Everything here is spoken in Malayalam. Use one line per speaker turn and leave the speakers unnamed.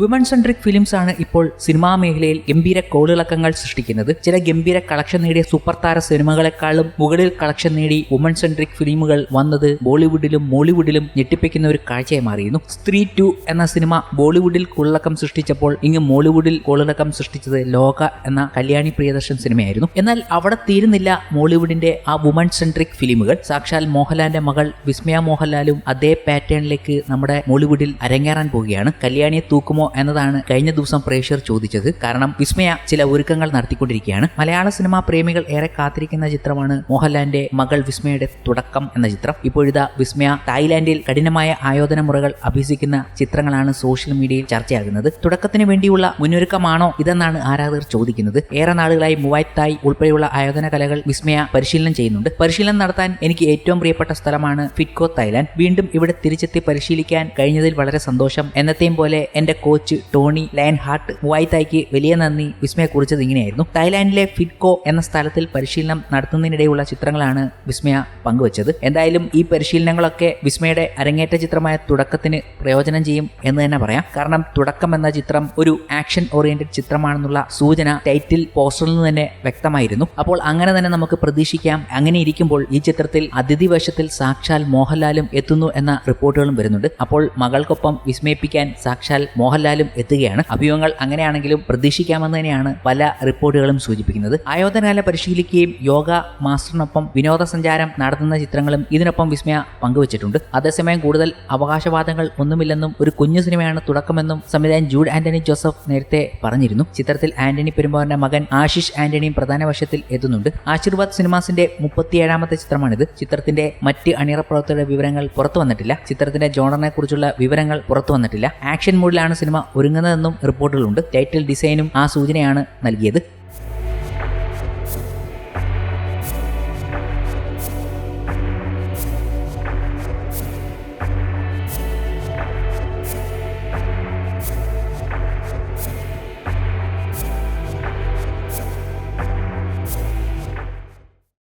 വിമൺ സെൻട്രിക് ഫിലിംസ് ആണ് ഇപ്പോൾ സിനിമാ മേഖലയിൽ ഗംഭീര കോളിളക്കങ്ങൾ സൃഷ്ടിക്കുന്നത്. ചില ഗംഭീര കളക്ഷൻ നേടിയ സൂപ്പർ താര സിനിമകളെക്കാളും മുകളിൽ കളക്ഷൻ നേടി വുമൺ സെൻട്രിക് ഫിലിമുകൾ വന്നത് ബോളിവുഡിലും മോളിവുഡിലും ഞെട്ടിപ്പിക്കുന്ന ഒരു കാഴ്ചയായി മാറിയിരുന്നു. സ്ത്രീ ടു എന്ന സിനിമ ബോളിവുഡിൽ കോളിളക്കം സൃഷ്ടിച്ചപ്പോൾ ഇങ്ങ് മോളിവുഡിൽ കോളിളക്കം സൃഷ്ടിച്ചത് ലോക എന്ന കല്യാണി പ്രിയദർശൻ സിനിമയായിരുന്നു എന്നാൽ അവിടെ തീരുന്നില്ല മോളിവുഡിന്റെ ആ വുമൺ സെൻട്രിക് ഫിലിമുകൾ സാക്ഷാൽ മോഹൻലാലിന്റെ മകൾ വിസ്മയ മോഹൻലാലും അതേ പാറ്റേണിലേക്ക് നമ്മുടെ മോളിവുഡിൽ അരങ്ങേറാൻ പോവുകയാണ്. കല്യാണിയെ തൂക്കുമോ എന്നതാണ് കഴിഞ്ഞ ദിവസം പ്രേക്ഷകർ ചോദിച്ചത്. കാരണം വിസ്മയ ചില ഒരുക്കങ്ങൾ നടത്തിക്കൊണ്ടിരിക്കുകയാണ്. മലയാള സിനിമാ പ്രേമികൾ ഏറെ കാത്തിരിക്കുന്ന ചിത്രമാണ് മോഹൻലാലിന്റെ മകൾ വിസ്മയുടെ തുടക്കം എന്ന ചിത്രം. ഇപ്പോഴിതാ വിസ്മയ തായ്ലാന്റിൽ കഠിനമായ ആയോധന മുറകൾ അഭ്യസിക്കുന്ന ചിത്രങ്ങളാണ് സോഷ്യൽ മീഡിയയിൽ ചർച്ചയാകുന്നത്. തുടക്കത്തിന് വേണ്ടിയുള്ള മുന്നൊരുക്കമാണോ ഇതെന്നാണ് ആരാധകർ ചോദിക്കുന്നത്. ഏറെ നാളുകളായി മുവായ് തായ് ഉൾപ്പെടെയുള്ള ആയോധന കലകൾ വിസ്മയ പരിശീലനം ചെയ്യുന്നുണ്ട്. പരിശീലനം നടത്താൻ എനിക്ക് ഏറ്റവും പ്രിയപ്പെട്ട സ്ഥലമാണ് ഫിറ്റ്കോ തായ്ലാന്റ്. വീണ്ടും ഇവിടെ തിരിച്ചെത്തി പരിശീലിക്കാൻ കഴിഞ്ഞതിൽ വളരെ സന്തോഷം. എന്നത്തെയും പോലെ എന്റെ കോച്ച് ടോണി ലയൻ ഹാർട്ട് മുവായ്തായ്ക്ക് വലിയ നന്ദി. വിസ്മയെ കുറിച്ചത് ഇങ്ങനെയായിരുന്നു. തായ്ലാന്റിലെ ഫിറ്റ്കോ എന്ന സ്ഥലത്തിൽ പരിശീലനം നടത്തുന്നതിനിടെയുള്ള ചിത്രങ്ങളാണ് വിസ്മയ പങ്കുവച്ചത്. എന്തായാലും ഈ പരിശീലനങ്ങളൊക്കെ വിസ്മയുടെ അരങ്ങേറ്റ ചിത്രമായ തുടക്കത്തിന് പ്രയോജനം ചെയ്യും എന്ന് തന്നെ പറയാം. കാരണം തുടക്കം എന്ന ചിത്രം ഒരു ആക്ഷൻ ഓറിയന്റഡ് ചിത്രമാണെന്നുള്ള സൂചന ടൈറ്റിൽ പോസ്റ്ററിൽ നിന്ന് തന്നെ വ്യക്തമായിരുന്നു. അപ്പോൾ അങ്ങനെ തന്നെ നമുക്ക് പ്രതീക്ഷിക്കാം. അങ്ങനെ ഇരിക്കുമ്പോൾ ഈ ചിത്രത്തിൽ അതിഥി വേഷത്തിൽ സാക്ഷാൽ മോഹൻലാലും എത്തുന്നു എന്ന റിപ്പോർട്ടുകളും വരുന്നുണ്ട്. അപ്പോൾ മകൾക്കൊപ്പം വിസ്മയിപ്പിക്കാൻ സാക്ഷാൽ മോഹൻലാലും എത്തുകയാണ്. അഭിമുഖങ്ങൾ അങ്ങനെയാണെങ്കിലും പ്രതീക്ഷിക്കാമെന്ന് തന്നെയാണ് പല റിപ്പോർട്ടുകളും സൂചിപ്പിക്കുന്നത്. ആയോധനകല പരിശീലിക്കുകയും യോഗ മാസ്റ്ററിനൊപ്പം വിനോദസഞ്ചാരം നടത്തുന്ന ചിത്രങ്ങളും ഇതിനൊപ്പം വിസ്മയ പങ്കുവച്ചിട്ടുണ്ട്. അതേസമയം കൂടുതൽ അവകാശവാദങ്ങൾ ഒന്നുമില്ലെന്നും ഒരു കുഞ്ഞു സിനിമയാണ് തുടക്കമെന്നും സംവിധായകൻ ജൂഡ് ആന്റണി ജോസഫ് നേരത്തെ പറഞ്ഞിരുന്നു. ചിത്രത്തിൽ ആന്റണി പെരുമ്പോറിന്റെ മകൻ ആശിഷ് ആന്റണിയും പ്രധാന വശത്തിൽ എത്തുന്നുണ്ട്. ആശീർവാദ് സിനിമാസിന്റെ മുപ്പത്തിയേഴാമത്തെ ചിത്രമാണിത്. ചിത്രത്തിന്റെ മറ്റ് അണിയറ പ്രവർത്തകരുടെ വിവരങ്ങൾ പുറത്തു വന്നിട്ടില്ല. ചിത്രത്തിന്റെ ജോണറിനെ കുറിച്ചുള്ള വിവരങ്ങൾ പുറത്തു വന്നിട്ടില്ല. ആക്ഷൻ മൂഡിലാണ് സിനിമ ഒരുങ്ങുന്നതെന്നും റിപ്പോർട്ടുകളുണ്ട്. ടൈറ്റിൽ ഡിസൈനും ആ സൂചനയാണ് നൽകിയത്.